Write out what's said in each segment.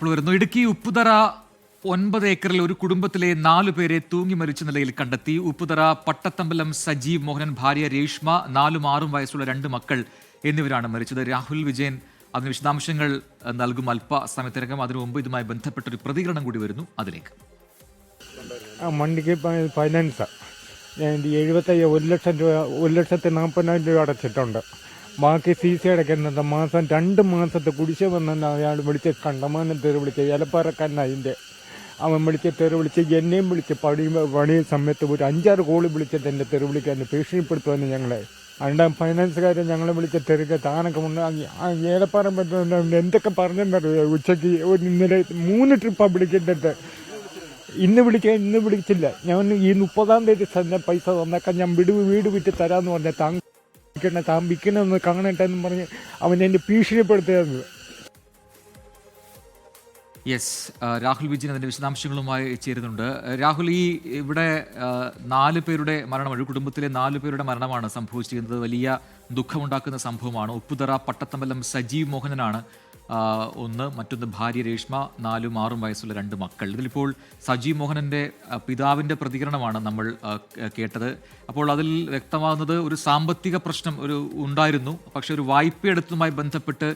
ഇപ്പോൾ വരുന്നു. ഇടുക്കി ഉപ്പുതറ ഒൻപത് ഏക്കറിൽ ഒരു കുടുംബത്തിലെ നാലു പേരെ തൂങ്ങി മരിച്ച നിലയിൽ കണ്ടെത്തി. ഉപ്പുതറ പട്ടത്തമ്പലം സജീവ് മോഹനൻ ഭാര്യ രേഷ്മ നാലും ആറും വയസ്സുള്ള രണ്ട് മക്കൾ എന്നിവരാണ് മരിച്ചത്. രാഹുൽ വിജയൻ അതിന് വിശദാംശങ്ങൾ നൽകും. നൽകും അല്പസമയത്തിനകം അതിനു മുമ്പ് ഇതുമായി ബന്ധപ്പെട്ട ഒരു പ്രതികരണം കൂടി വരുന്നു. അതിലേക്ക്. ആ ഫൈനാൻസ്. എഴുപത്തയ്യ ഒരു ലക്ഷം രൂപ ഒരു ലക്ഷത്തി നാൽപ്പതിനായിരം രൂപ അടച്ചിട്ടുണ്ട്. ബാക്കി സി സി അടയ്ക്കുന്നത് മാസം രണ്ട് മാസത്തെ കുടിശ്ശ വന്നെന്ന് അയാൾ വിളിച്ച് കണ്ടമാനം തെറി വിളിച്ച് ഇലപ്പാറക്കാരൻ അതിന്റെ. അവൻ വിളിച്ച് തെറി വിളിച്ച് എന്നെയും വിളിച്ച് പണി പണി സമയത്ത് ഒരു അഞ്ചാറ് കോളി വിളിച്ചിട്ട് എന്നെ തെറി വിളിക്കാൻ ഭീഷണിപ്പെടുത്തുമെന്ന് ഞങ്ങളെ. അതിന്റെ ഫൈനാൻസുകാരെ ഞങ്ങളെ വിളിച്ച് തെറിക്ക് താനൊക്കെ ഉണ്ട് ഏലപ്പാറ പറ്റുന്ന എന്തൊക്കെ പറഞ്ഞെന്നറിയോ? ഉച്ചയ്ക്ക് ഒരു ഇന്നലെ മൂന്ന് ട്രിപ്പാണ് വിളിക്കേണ്ടത് ഇന്ന് വിളിക്കാൻ ഇന്ന് വിളിച്ചില്ല. ഞാൻ ഈ മുപ്പതാം തീയതി തന്നെ പൈസ തന്നേക്കാൻ ഞാൻ വീട് വീട് വിറ്റ് തരാമെന്ന് പറഞ്ഞ താൻ വിൽക്കണ താൻ വിൽക്കണമെന്ന് കാണട്ടെ പറഞ്ഞ് അവൻ എന്നെ ഭീഷണിപ്പെടുത്തുന്നത് യെസ് രാഹുൽ വിജയൻ അതിന്റെ വിശദാംശങ്ങളുമായി ചേരുന്നുണ്ട്. രാഹുൽ ഈ ഇവിടെ നാല് പേരുടെ മരണം ഒരു കുടുംബത്തിലെ നാല് പേരുടെ മരണമാണ് സംഭവിച്ചിരിക്കുന്നത്. വലിയ ദുഃഖമുണ്ടാക്കുന്ന സംഭവമാണ്. ഉപ്പുതറ പട്ടത്തമ്പലം സജീവ് മോഹനനാണ് ഒന്ന് മറ്റൊന്ന് ഭാര്യ രേഷ്മ നാലും ആറും വയസ്സുള്ള രണ്ട് മക്കൾ. ഇതിലിപ്പോൾ സജീവ് മോഹനന്റെ പിതാവിന്റെ പ്രതികരണമാണ് നമ്മൾ കേട്ടത്. അപ്പോൾ അതിൽ വ്യക്തമാകുന്നത് ഒരു സാമ്പത്തിക പ്രശ്നം ഒരു ഉണ്ടായിരുന്നു. പക്ഷെ ഒരു വായ്പയെടുത്തതുമായി ബന്ധപ്പെട്ട്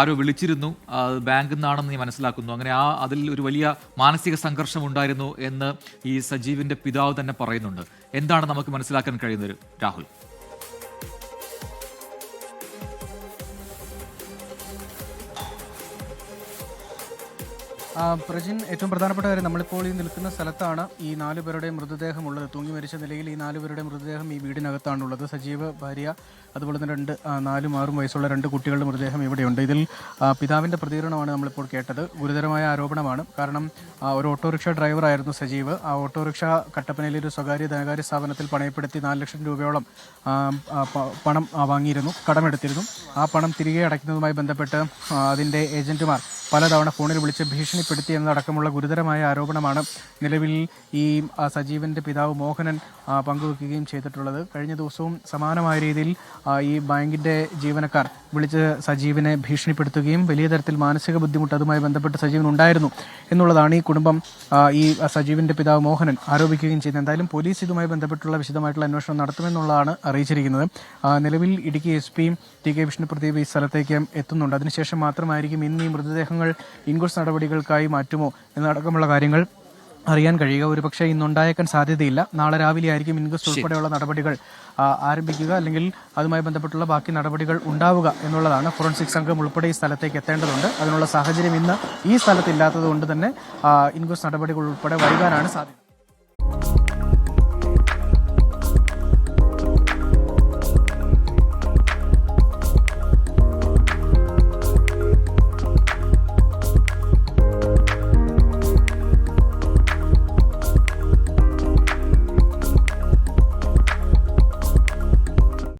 ആരോ വിളിച്ചിരുന്നു. ബാങ്കിൽ നിന്നാണെന്ന് ഞാൻ മനസ്സിലാക്കുന്നു. അങ്ങനെ ആ അതിൽ ഒരു വലിയ മാനസിക സംഘർഷം ഉണ്ടായിരുന്നു എന്ന് ഈ സജീവിന്റെ പിതാവ് തന്നെ പറയുന്നുണ്ട്. എന്താണ് നമുക്ക് മനസ്സിലാക്കാൻ കഴിയുന്നത് രാഹുൽ? പ്രജിൻ ഏറ്റവും പ്രധാനപ്പെട്ട കാര്യം നമ്മളിപ്പോൾ ഈ നിൽക്കുന്ന സ്ഥലത്താണ് ഈ നാലു പേരുടെ മൃതദേഹം ഉള്ളത്. തൂങ്ങി മരിച്ച നിലയിൽ ഈ നാലു പേരുടെ മൃതദേഹം ഈ വീടിനകത്താണുള്ളത്. സജീവ ഭാര്യ അതുപോലെ തന്നെ രണ്ട് നാലും ആറും വയസ്സുള്ള രണ്ട് കുട്ടികളുടെ മൃതദേഹം ഇവിടെയുണ്ട്. ഇതിൽ പിതാവിന്റെ പ്രതികരണമാണ് നമ്മളിപ്പോൾ കേട്ടത്. ഗുരുതരമായ ആരോപണമാണ്. കാരണം ഒരു ഓട്ടോറിക്ഷ ഡ്രൈവറായിരുന്നു സജീവ്. ആ ഓട്ടോറിക്ഷ കട്ടപ്പനയിലെ ഒരു സ്വകാര്യ ധനകാര്യ സ്ഥാപനത്തിൽ പണയപ്പെടുത്തി നാല് ലക്ഷം രൂപയോളം പണം വാങ്ങിയിരുന്നു കടമെടുത്തിരുന്നു. ആ പണം തിരികെ അടയ്ക്കുന്നതുമായി ബന്ധപ്പെട്ട് അതിന്റെ ഏജന്റുമാർ പലതവണ ഫോണിൽ വിളിച്ച് ഭീഷണിപ്പെടുത്തി എന്നതടക്കമുള്ള ഗുരുതരമായ ആരോപണമാണ് നിലവിൽ ഈ സജീവന്റെ പിതാവ് മോഹനൻ പങ്കുവെക്കുകയും ചെയ്തിട്ടുള്ളത്. കഴിഞ്ഞ ദിവസവും സമാനമായ രീതിയിൽ ഈ ബാങ്കിന്റെ ജീവനക്കാർ വിളിച്ച് സജീവിനെ ഭീഷണിപ്പെടുത്തുകയും വലിയ തരത്തിൽ മാനസിക ബുദ്ധിമുട്ട് അതുമായി ബന്ധപ്പെട്ട് സജീവൻ ഉണ്ടായിരുന്നു എന്നുള്ളതാണ് ഈ കുടുംബം ഈ സജീവിന്റെ പിതാവ് മോഹനൻ ആരോപിക്കുകയും ചെയ്യുന്നത്. എന്തായാലും പോലീസ് ഇതുമായി ബന്ധപ്പെട്ടുള്ള വിശദമായിട്ടുള്ള അന്വേഷണം നടത്തുമെന്നുള്ളതാണ് അറിയിച്ചിരിക്കുന്നത്. നിലവിൽ ഇടുക്കി എസ് പിയും ടി കെ വിഷ്ണുപ്രദീപ് ഈ സ്ഥലത്തേക്ക് എത്തുന്നുണ്ട്. അതിനുശേഷം മാത്രമായിരിക്കും ഇന്ന് ഈ മൃതദേഹങ്ങൾ ഇൻക്വസ്റ്റ് നടപടികൾക്കായി മാറ്റുമോ എന്നടക്കമുള്ള കാര്യങ്ങൾ അറിയാൻ കഴിയുക. ഒരുപക്ഷെ ഇന്നുണ്ടായേക്കാൻ സാധ്യതയില്ല. നാളെ രാവിലെ ആയിരിക്കും ഇൻക്വസ്റ്റ് ഉൾപ്പെടെയുള്ള നടപടികൾ ആരംഭിക്കുക അല്ലെങ്കിൽ അതുമായി ബന്ധപ്പെട്ടുള്ള ബാക്കി നടപടികൾ ഉണ്ടാവുക എന്നുള്ളതാണ്. ഫോറൻസിക് സംഘം ഉൾപ്പെടെ ഈ സ്ഥലത്തേക്ക് എത്തേണ്ടതുണ്ട്. അതിനുള്ള സാഹചര്യം ഇന്ന് ഈ സ്ഥലത്തില്ലാത്തത് കൊണ്ട് തന്നെ ഇൻക്വസ്റ്റ് നടപടികൾ ഉൾപ്പെടെ വൈകാനാണ് സാധ്യത.